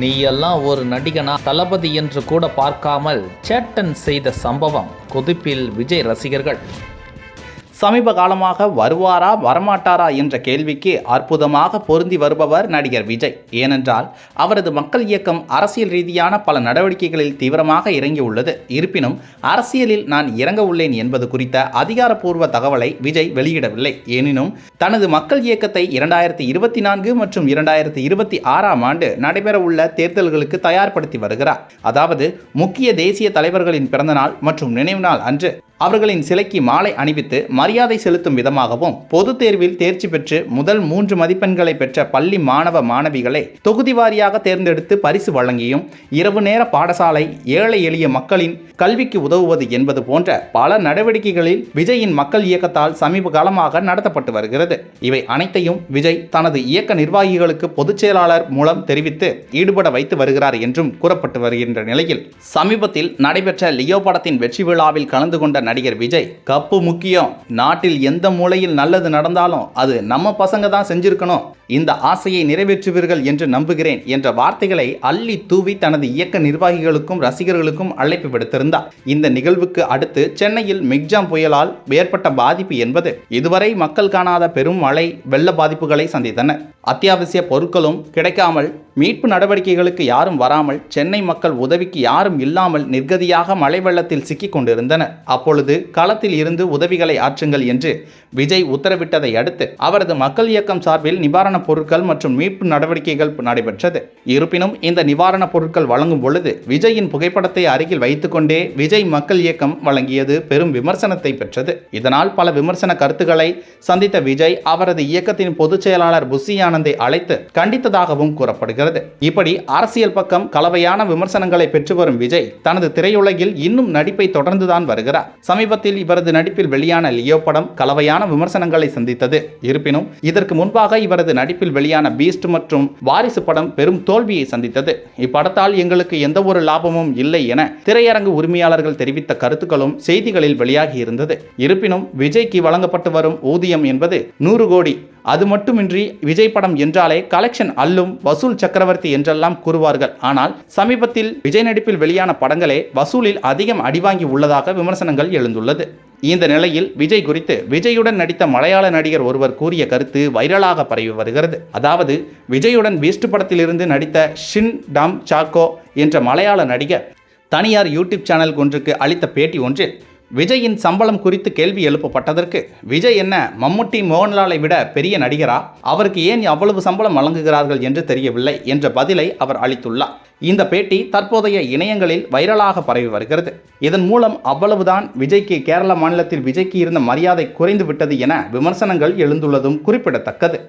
நீ எல்லாம் ஒரு நடிகனா தளபதி என்று கூட பார்க்காமல் சேட்டன் செய்த சம்பவம் கொதிப்பில் விஜய் ரசிகர்கள். சமீப காலமாக வருவாரா வரமாட்டாரா என்ற கேள்விக்கு அற்புதமாக பொருந்தி வருபவர் நடிகர் விஜய். ஏனென்றால் அவரது மக்கள் இயக்கம் அரசியல் ரீதியான பல நடவடிக்கைகளில் தீவிரமாக இறங்கியுள்ளது. இருப்பினும் அரசியலில் நான் இறங்க உள்ளேன் என்பது குறித்த அதிகாரப்பூர்வ தகவலை விஜய் வெளியிடவில்லை. எனினும் தனது மக்கள் இயக்கத்தை இரண்டாயிரத்தி இருபத்தி நான்கு மற்றும் இரண்டாயிரத்தி இருபத்தி ஆறாம் ஆண்டு நடைபெறவுள்ள தேர்தல்களுக்கு தயார்படுத்தி வருகிறார். அதாவது முக்கிய தேசிய தலைவர்களின் பிறந்தநாள் மற்றும் நினைவு நாள் அன்று அவர்களின் சிலைக்கு மாலை அணிவித்து மரியாதை செலுத்தும் விதமாகவும் பொதுத் தேர்வில் தேர்ச்சி பெற்று முதல் மூன்று மதிப்பெண்களை பெற்ற பள்ளி மாணவ மாணவிகளை தொகுதி வாரியாக தேர்ந்தெடுத்து பரிசு வழங்கியும் இரவு நேர பாடசாலை ஏழை எளிய மக்களின் கல்விக்கு உதவுவது என்பது போன்ற பல நடவடிக்கைகளில் விஜயின் மக்கள் இயக்கத்தால் சமீப காலமாக நடத்தப்பட்டு வருகிறது. இவை அனைத்தையும் விஜய் தனது இயக்க நிர்வாகிகளுக்கு பொதுச் செயலாளர் மூலம் தெரிவித்து ஈடுபட வைத்து வருகிறார் என்றும் கூறப்பட்டு வருகின்ற நிலையில் சமீபத்தில் நடைபெற்ற லியோ படத்தின் வெற்றி விழாவில் கலந்து கொண்ட நடிகர் விஜய் கப்பு முக்கியம். நாட்டில் எந்த மூலையில் நல்லது நடந்தாலும் அது நம்ம பசங்க தான் செஞ்சிருக்கணும். இந்த ஆசையை நிறைவேற்றுவீர்கள் என்று நம்புகிறேன் என்ற வார்த்தைகளை அள்ளி தூவி தனது இயக்க நிர்வாகிகளுக்கும் ரசிகர்களுக்கும் அழைப்பு விடுத்திருந்தார். இந்த நிகழ்வுக்கு அடுத்து சென்னையில் மிக்ஜாம் புயலால் ஏற்பட்ட பாதிப்பு என்பது இதுவரை மக்கள் காணாத பெரும் மழை வெள்ள பாதிப்புகளை சந்தித்தன. அத்தியாவசிய பொருட்களும் கிடைக்காமல் மீட்பு நடவடிக்கைகளுக்கு யாரும் வராமல் சென்னை மக்கள் உதவிக்கு யாரும் இல்லாமல் நிர்கதியாக மழை வெள்ளத்தில் சிக்கிக் கொண்டிருந்தனர். அப்பொழுது களத்தில் இருந்து உதவிகளை ஆற்றுங்கள் என்று விஜய் உத்தரவிட்டதை அடுத்து அவரது மக்கள் இயக்கம் சார்பில் நிவாரணப் பொருட்கள் மற்றும் மீட்பு நடவடிக்கைகள் நடைபெற்றது. இருப்பினும் இந்த நிவாரணப் பொருட்கள் வழங்கும் பொழுது விஜயின் புகைப்படத்தை அருகில் வைத்துக்கொண்டே விஜய் மக்கள் இயக்கம் வழங்கியது பெரும் விமர்சனத்தை பெற்றது. இதனால் பல விமர்சன கருத்துக்களை சந்தித்த விஜய் அவரது இயக்கத்தின் பொதுச் செயலாளர் புஷி ஆனந்தை அழைத்து கண்டித்ததாகவும் கூறப்படுகிறது. இப்படி அரசியல் பக்கம் கலவையான விமர்சனங்களை பெற்று வரும் விஜய் தனது திரையுலகில் இன்னும் நடிப்பை தொடர்ந்துதான் வருகிறார். சமீபத்தில் இவரது நடிப்பில் வெளியான லியோ படம் கலவையான விமர்சனங்களை சந்தித்தது. இருப்பினும் இதற்கு முன்பாக இவரது நடிப்பில் வெளியான பீஸ்ட் மற்றும் வாரிசு படம் பெரும் தோல்வியை சந்தித்தது. இப்படத்தால் எங்களுக்கு எந்த ஒரு லாபமும் இல்லை என திரையரங்கு உரிமையாளர்கள் தெரிவித்த கருத்துக்களும் செய்திகளில் வெளியாகி இருந்தது. இருப்பினும் விஜய்க்கு வழங்கப்பட்டு வரும் ஊதியம் என்பது நூறு கோடி. அது மட்டுமின்றி விஜய் படம் என்றாலே கலெக்ஷன் அல்லும் வசூல் சக்கரவர்த்தி என்றெல்லாம் கூறுவார்கள். ஆனால் சமீபத்தில் விஜய் நடிப்பில் வெளியான படங்களே வசூலில் அதிகம் அடிவாங்கி உள்ளதாக விமர்சனங்கள் எழுந்துள்ளது. இந்த நிலையில் விஜய் குறித்து விஜயுடன் நடித்த மலையாள நடிகர் ஒருவர் கூறிய கருத்து வைரலாக பரவி வருகிறது. அதாவது விஜயுடன் பீஸ்ட் படத்திலிருந்து நடித்த ஷின் டம் சாக்கோ என்ற மலையாள நடிகர் தனியார் யூடியூப் சேனல் ஒன்றுக்கு அளித்த பேட்டி ஒன்றில் விஜயின் சம்பளம் குறித்து கேள்வி எழுப்பப்பட்டதற்கு விஜய் என்ன மம்முட்டி மோகன்லாலை விட பெரிய நடிகரா? அவருக்கு ஏன் அவ்வளவு சம்பளம் வழங்குகிறார்கள் என்று தெரியவில்லை என்ற பதிலை அவர் அளித்துள்ளார். இந்த பேட்டி தற்போதைய இணையங்களில் வைரலாக பரவி வருகிறது. இதன் மூலம் அவ்வளவுதான் விஜய்க்கு கேரள மாநிலத்தில் விஜய்க்கு இருந்த மரியாதை குறைந்து விட்டது என விமர்சனங்கள் எழுந்துள்ளதும் குறிப்பிடத்தக்கது.